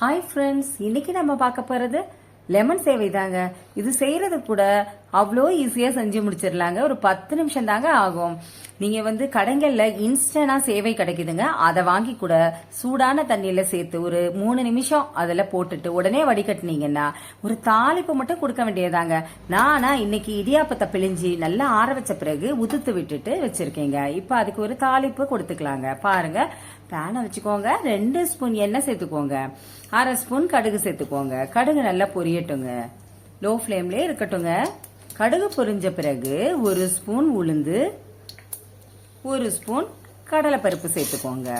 Hi friends இன்னைக்கு நம்ம பார்க்க போகிறது லெமன் சேவை தாங்க இது செய்கிறது கூட அவ்வளோ ஈஸியாக செஞ்சு முடிச்சிடலாங்க. ஒரு பத்து நிமிஷம் தாங்க ஆகும். நீங்கள் வந்து கடைகளில் இன்ஸ்டன்டா சேவை கிடைக்குதுங்க. அதை வாங்கி கூட சூடான தண்ணியில் சேர்த்து ஒரு மூணு நிமிஷம் அதில் போட்டுட்டு உடனே வடிகட்டினீங்கன்னா ஒரு தாளிப்பு மட்டும் கொடுக்க வேண்டியதாங்க. நானா இன்னைக்கு இடியாப்பத்தை பிழிஞ்சி நல்லா ஆற வச்ச பிறகு உதுத்து விட்டுட்டு வச்சுருக்கேங்க. இப்போ அதுக்கு ஒரு தாளிப்பு கொடுத்துக்கலாங்க. பாருங்க. பேனை வச்சுக்கோங்க. ரெண்டு ஸ்பூன் எண்ணெய் சேர்த்துக்கோங்க. அரை ஸ்பூன் கடுகு சேர்த்துக்கோங்க. கடுகு நல்லா பொரியட்டுங்க. லோ ஃப்ளேம்லேயே இருக்கட்டுங்க. கடுகு பொரிஞ்ச பிறகு ஒரு ஸ்பூன் உளுந்து ஒரு ஸ்பூன் கடலைப்பருப்பு சேர்த்துக்கோங்க.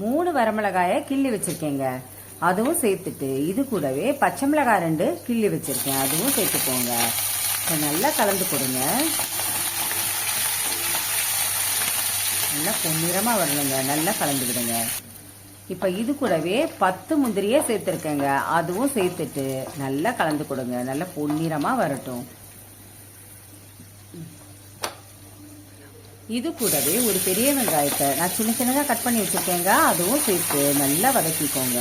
மூணு வரமிளகாயை கிள்ளி வச்சுருக்கேங்க. அதுவும் சேர்த்துட்டு இது கூடவே பச்சை மிளகாய் ரெண்டு கிள்ளி வச்சுருக்கேன். அதுவும் சேர்த்துக்கோங்க. இப்போ நல்லா கலந்து கொடுங்க. நல்லா பொன்னிறமாக வரணுங்க. நல்லா கலந்துக்கிடுங்க இப்போ இது கூடவே பத்து முந்திரியே சேர்த்துருக்கேங்க. அதுவும் சேர்த்துட்டு நல்லா கலந்து கொடுங்க. நல்லா பொன்னிறமாக வரட்டும். இது கூடவே ஒரு பெரிய வெங்காயத்தை நான் சின்ன சின்னதாக கட் பண்ணி வச்சிருக்கேங்க. அதுவும் சேர்த்து நல்லா வதக்கிக்கோங்க.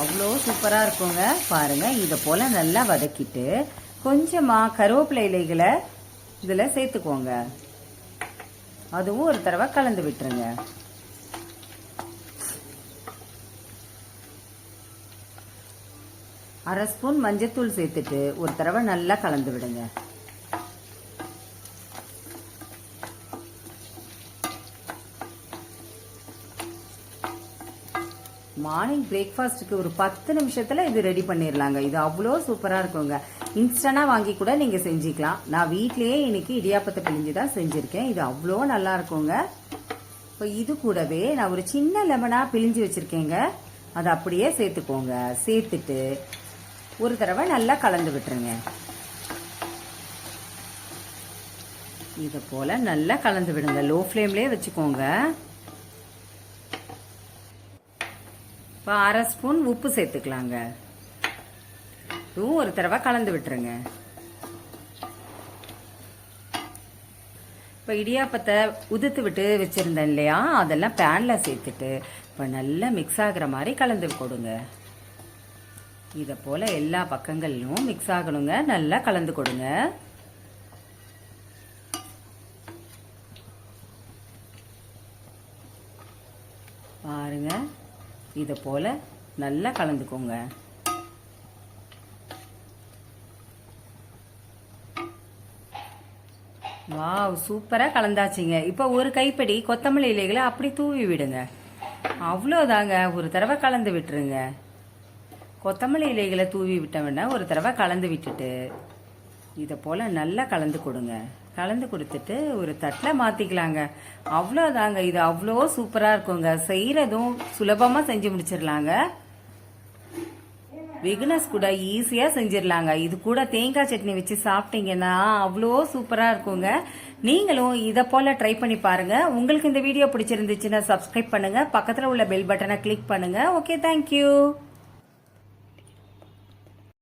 அவ்வளோ சூப்பராக இருக்குங்க. பாருங்கள் இதை போல் நல்லா வதக்கிட்டு கொஞ்சமாக கருவேப்பிலை இலைகளை இதில் சேர்த்துக்கோங்க. அதுவும் ஒரு தடவை கலந்து விட்டுருங்க. அரை ஸ்பூன் மஞ்சத்தூள் சேர்த்துட்டு ஒரு தடவை நல்லா கலந்து விடுங்க. மார்னிங் பிரேக்ஃபாஸ்ட்டுக்கு ஒரு பத்து நிமிஷத்தில் இது ரெடி பண்ணிடலாங்க இது அவ்வளோ சூப்பராக இருக்குங்க. இன்ஸ்டண்டாக வாங்கி கூட நீங்கள் செஞ்சுக்கலாம். நான் வீட்லேயே இன்னைக்கு இடியாப்பத்தை பிழிஞ்சு தான் செஞ்சுருக்கேன். இது அவ்வளோ நல்லா இருக்குங்க. இப்போ இது கூடவே நான் ஒரு சின்ன லெமனாக பிழிஞ்சு வச்சுருக்கேங்க. அதை அப்படியே சேர்த்துக்கோங்க. சேர்த்துட்டு ஒரு தடவை நல்லா கலந்து விட்டுருங்க. இதை போல் நல்லா கலந்து விடுங்க. லோ ஃப்ளேம்லேயே வச்சுக்கோங்க. இப்போ அரை ஸ்பூன் உப்பு சேர்த்துக்கலாங்க. இதுவும் ஒரு தடவை கலந்து விட்டுருங்க. இப்போ இடியாப்பத்தை உதுத்து விட்டு வச்சுருந்தேன் இல்லையா? அதெல்லாம் பேனில் சேர்த்துட்டு இப்போ நல்லா மிக்ஸ் ஆகுற மாதிரி கலந்து கொடுங்க. இதை போல் எல்லா பக்கங்கள்லையும் மிக்ஸ் ஆகணுங்க. நல்லா கலந்து கொடுங்க. பாருங்க. இதை போல் நல்லா கலந்துக்கோங்க. வாவ் சூப்பராக கலந்தாச்சுங்க. இப்போ ஒரு கைப்படி கொத்தமல்லி இலைகளை அப்படி தூவி விடுங்க. அவ்வளோதாங்க ஒரு தடவை கலந்து விட்டுருங்க. கொத்தமல்லி இலைகளை தூவி விட்டோம்னா ஒரு தடவை கலந்து விட்டுட்டு இதை போல் நல்லா கலந்து கொடுங்க. கலந்து கொடுத்துட்டு ஒரு தட்டில் மாற்றிக்கலாங்க அவ்வளோதாங்க இது அவ்வளோ சூப்பராக இருக்குங்க. செய்கிறதும் சுலபமாக செஞ்சு முடிச்சிடலாங்க. விக்னஸ் கூட ஈஸியாக செஞ்சிடலாங்க. இது கூட தேங்காய் சட்னி வச்சு சாப்பிட்டீங்கன்னா அவ்வளோ சூப்பராக இருக்குங்க. நீங்களும் இதை போல் ட்ரை பண்ணி பாருங்கள் உங்களுக்கு இந்த வீடியோ பிடிச்சிருந்துச்சுன்னா சப்ஸ்கிரைப் பண்ணுங்க. பக்கத்தில் உள்ள பெல் பட்டனை கிளிக் பண்ணுங்கள் ஓகே தேங்க்யூ